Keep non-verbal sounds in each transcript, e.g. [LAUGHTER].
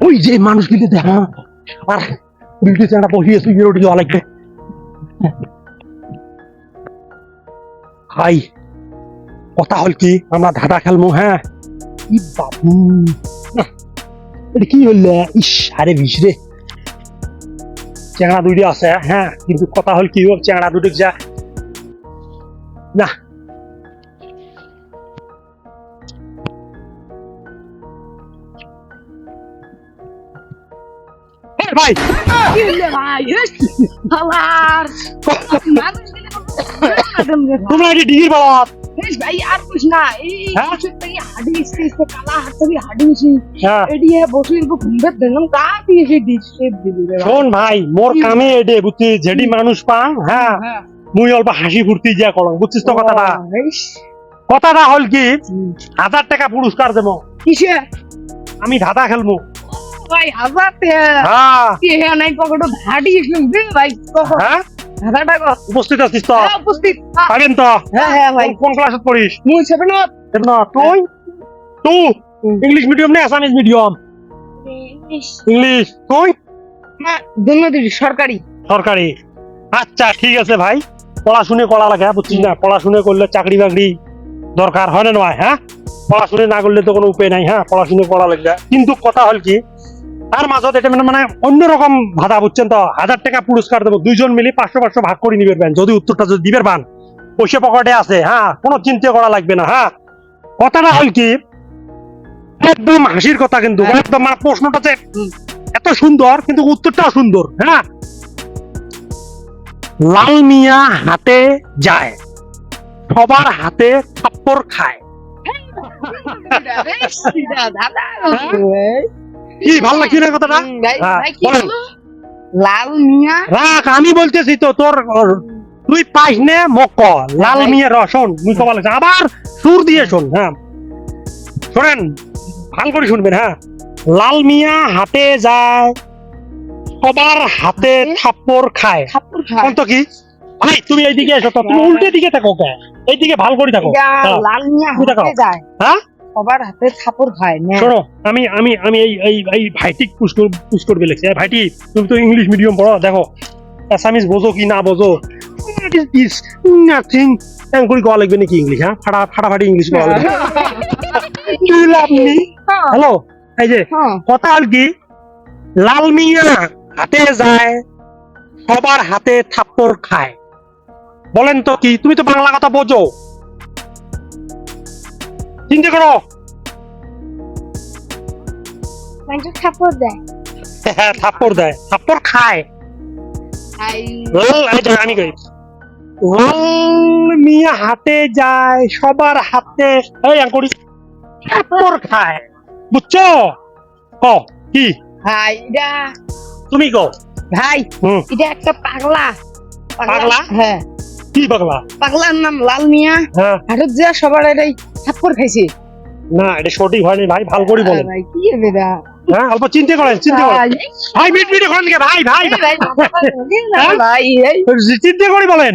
ওই যে মানুষ কিন্তু দেখা আর উল্টে চাঁড়া বসিয়েছে ওটি লাগবে। হাই, কথা হল কি? আমরা ধাঁধা খেলব হ্যাঁ? ই বাবু। এটা কি হইলে ইস, আরে বিষ রে। চেংড়া দুইটা আছে হ্যাঁ? কিন্তু কথা হল কি চেংড়া দুটো যা। না ভাই। তোমরা এটি ডিগির বাবা ভাই আর কুছ না এই? হাডি ইসতে কালা হাত থেকে হাডি ইসি হ্যাঁ বসে ইরকম ঘুমবে কা দিয়ে সে ডিশ শেপ শোন ভাই মোর কামে এডে বুঝছি যেডি মানুষ পাং হ্যাঁ? হ্যাঁ। মুই অল্প হাসি ফুর্তি যা করং বুঝছিস তো কথাটা? কথাটা হল কি হাজার টাকা পুরস্কার দেবো। কিসে? আমি ধাঁধা খেলব। ভাই হাজার টাকা হ্যাঁ। কি হে নাই পকেটে হাডি ইসলাম দে ভাই? কখন হ্যাঁ? টাকা উপস্থিত আছিস তো? হ্যাঁ, উপস্থিত। হ্যাঁ, তো? হ্যাঁ হ্যাঁ ভাই। কোন ক্লাসে পড়িস? মুই সেভেন না তুই? তুই ইংলিশ মিডিয়াম না আসামিজ মিডিয়াম ইংলিশ তুই? হ্যাঁ দুর্নীতি সরকারি। সরকারি। আচ্ছা ঠিক আছে ভাই। পড়াশুনে করা লাগে বুঝছিস না? পড়াশুনে করলে চাকরি বাকরি দরকার হয় না নয় হ্যাঁ? পড়াশুনে না করলে তো কোনো উপায় নাই হ্যাঁ? পড়াশুনে করা লাগবে। কিন্তু কথা হল কি তার মাজত এটা মানে মানে অন্যরকম ভাড়া বুঝছেন তো? হাজার টাকা পুরস্কার দেবো। দুইজন মিলে পাঁচশো পাঁচশো ভাগ করে নিবে পারেন যদি উত্তরটা যদি দিবের পান পয়সা পকেটে আছে হ্যাঁ? কোনো চিন্তা করা লাগবে না হ্যাঁ? কথাটা হল কি? একদম হাসির কথা কিন্তু। একদম মানে প্রশ্নটা যে এত সুন্দর কিন্তু উত্তরটাও সুন্দর হ্যাঁ? লাল মিয়া হাতে যায়। সবার হাতে থাপ্পড় খায়। [LAUGHS] দাদা। কি ভালো লাগছে না কথাটা? হ্যাঁ, বলেন। লাল মিয়া? রাখ আমি বলতেছি তো তোর তুই পাইস নে মক লাল মিয়া রসন মুই কবা লাগছে আবার সুর দিয়ে শোন হ্যাঁ। শোনেন ভালো করে শুনবেন হ্যাঁ। লাল মিয়া হাতে যায় সবার হাতে? থাপ্পড় খায়। কোন তো কি। ভাই তুমি এইদিকে এসো তো তুমি উল্টে দিকে থাকো কে? এইদিকে ভালো করে থাকো। হ্যাঁ। লাল মিয়া হাতে যায়। হ্যাঁ? সবার হাতে থাপড় খায় না। শোনো আমি আমি আমি এই এই এই ভাইটি পুশ পুশ করবে ভাইটি তুমি তো ইংলিশ মিডিয়াম পড়ো দেখো। অ্যাসামিজ বোঝো কি না বোঝো? হোয়াট ইজ দিস নাথিং এম করে লাগবে নাকি ইংলিশ হ্যাঁ? ফাটা ফাটাফাটি ইংলিশ লাগবে। ডু ইউ লাভ মি হ্যাঁ, হ্যালো? এই যে হ্যাঁ। কথা হল কি? লাল মিয়া হাতে যায় সবার হাতে থাপ্পড় খায়। বলেন তো কি? তুমি তো বাংলা কথা বোঝো। চিন্তা করো। মানুষ থাপড় দেয়। হ্যাঁ থাপ্পড় দেয়। থাপ্পড় খায়। লাল এই আমি কই মিয়া হাতে যায় সবার হাতে। এই আঙ্কুরি থাপ্পড় খায়। বুঝছ? ক কি? ভাই এটা তুমি কো ভাই এটা একটা পাগলা। পাগলা? হ্যাঁ। কি পাগলা? পাগলার নাম লাল মিয়া হ্যাঁ। হাটত যা সবার এটাই থাপ্পড় খাইছে। না এটা সঠিক হয়নি ভাই ভালো করে বলেন। ভাই কি হ্যাঁ অল্প চিন্তা করেন চিন্তা করেন। ভাই মিট মিট করেন ভাই ভাই ভাই হ্যাঁ? ভাই এই চিন্তা করে বলেন।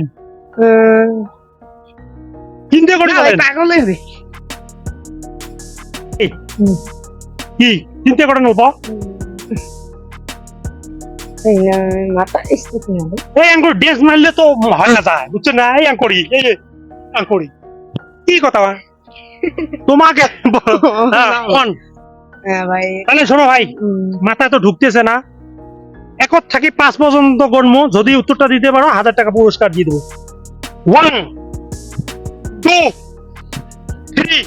চিন্তা করে বলেন। পাগল হবে কি? চিন্তা করেন অল্প। এই, আঙ্কুর ড্রেস মারলে তো হয় না যায় বুঝছেন না? এই আঙ্কুরি এই আঙ্কুরি কি কথা? তোমাকে হ্যাঁ, হ্যাঁ, ভাই। তাহলে শোনো ভাই তো ঢুকতেছে না। থাকি পাঁচ পর্যন্ত গণমু যদি উত্তরটা দিতে পারো হাজার টাকা পুরস্কার দিয়ে দেবো। ওয়ান টু থ্রি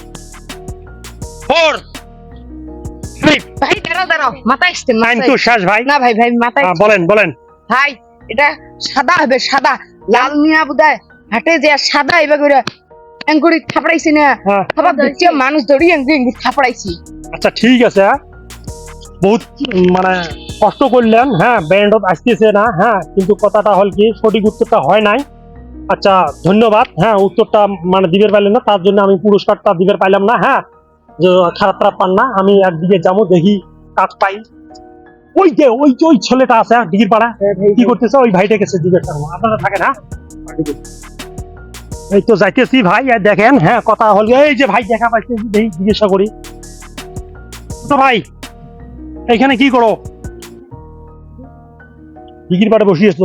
ফোর ভাই দাঁড়াও দাঁড়াও। মাথা শেষ ভাই। না ভাই ভাই মাথা হ্যাঁ, বলেন বলেন। ভাই এটা সাদা হবে সাদা। লাল মিয়া বুদায় হাটে যে সাদা এবার করে এঙ্গুরি থাপড়াইছি না? হ্যাঁ। খাবার দিচ্ছে মানুষ দড়িয়ে এঙ্গুরি থাপড়াইছি। আচ্ছা ঠিক আছে। হ্যাঁ। বহুত মানে কষ্ট করলেন হ্যাঁ ব্যান্ডত আসতেছে না হ্যাঁ কিন্তু কথাটা হল কি সঠিক উত্তরটা হয় নাই। আচ্ছা ধন্যবাদ হ্যাঁ উত্তরটা মানে দিবের পাইলেন না তার জন্য আমি পুরস্কারটা দিবের পাইলাম না হ্যাঁ। যে খারাপ খারাপ পান না আমি একদিকে যাব দেখি কাজ পাই। ওই যে ওই যে ওই ছেলেটা আছে হ্যাঁ, ডিগির পাড়া। কি করতেছে? ওই ভাইটা গেছে পাড়া আপনারা থাকেন হ্যাঁ? এই তো যাইতেছি ভাই আর দেখেন হ্যাঁ কথা হল, এই যে ভাই দেখা পাইতেছি জিজ্ঞাসা করি। তো ভাই, এইখানে কি করো? দিঘির পাড়ে বসিয়েছ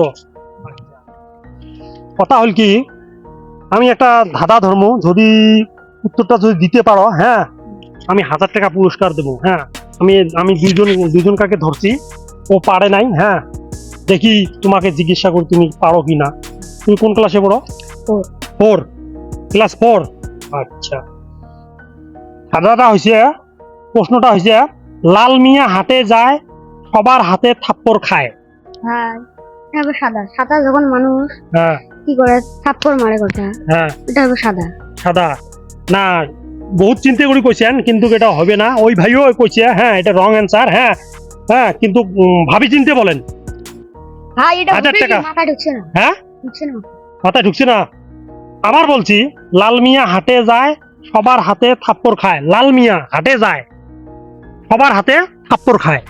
কথা হল কি, আমি একটা ধাঁধা ধর্ম, যদি উত্তরটা যদি দিতে পারো হ্যাঁ আমি হাজার টাকা পুরস্কার দেবো হ্যাঁ। আমি আমি দুজন দুজন কাকে ধরছি, ও পারে নাই হ্যাঁ। দেখি তোমাকে জিজ্ঞাসা করি তুমি পারো কি না তুমি কোন ক্লাসে পড়ো? ফোর ক্লাস ফোর আচ্ছা। ধাঁধাটা হৈছে প্রশ্নটা হৈছে লাল মিয়া হাটে যায় সবার হাতে থাপ্পড় খায়। হ্যাঁ। এটা সাদা। সাদা যখন মানুষ হ্যাঁ। কি করে থাপ্পড় মারে কথা। হ্যাঁ। এটা হবে সাদা। সাদা। না বহুত চিন্তা করে কইছেন কিন্তু এটা হবে না। ওই ভাইও কইছে হ্যাঁ এটা রং অ্যান্সার হ্যাঁ। হ্যাঁ কিন্তু ভাবি চিনতে বলেন। হ্যাঁ এটা হাজার টাকা। মাথায় ঢুকছে না। হ্যাঁ? ঢুকছে না। মাথায় ঢুকছে না? আবার বলছি লাল মিয়া হাটে যায় সবার হাতে থাপ্পড় খায়। লাল মিয়া হাটে যায় সবার হাতে থাপ্পড় খায়।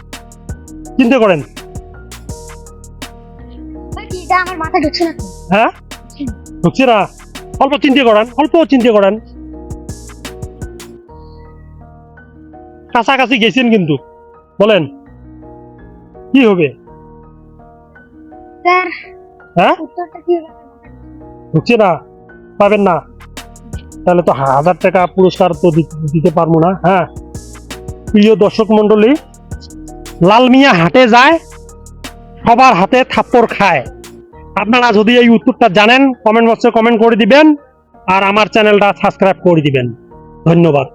চিন্তা করেন। আমার ঢুকছে না হ্যাঁ? ঢুকছে না। অল্প চিন্তা করেন অল্প চিন্তা করেন। কাছাকাছি গেছেন কিন্তু। বলেন কি হবে? হ্যাঁ? ঢুকছে না। পাবেন না। তাহলে তো হাজার টাকা পুরস্কার তো দিতে পারব না হ্যাঁ। প্রিয় দর্শক মন্ডলী লাল মিয়া হাটে যায়, সবার হাতে থাপ্পড় খায়। আপনারা যদি এই উত্তরটা জানেন কমেন্ট বক্সে কমেন্ট করে দিবেন, আর আমার চ্যানেলটা সাবস্ক্রাইব করে দিবেন। ধন্যবাদ।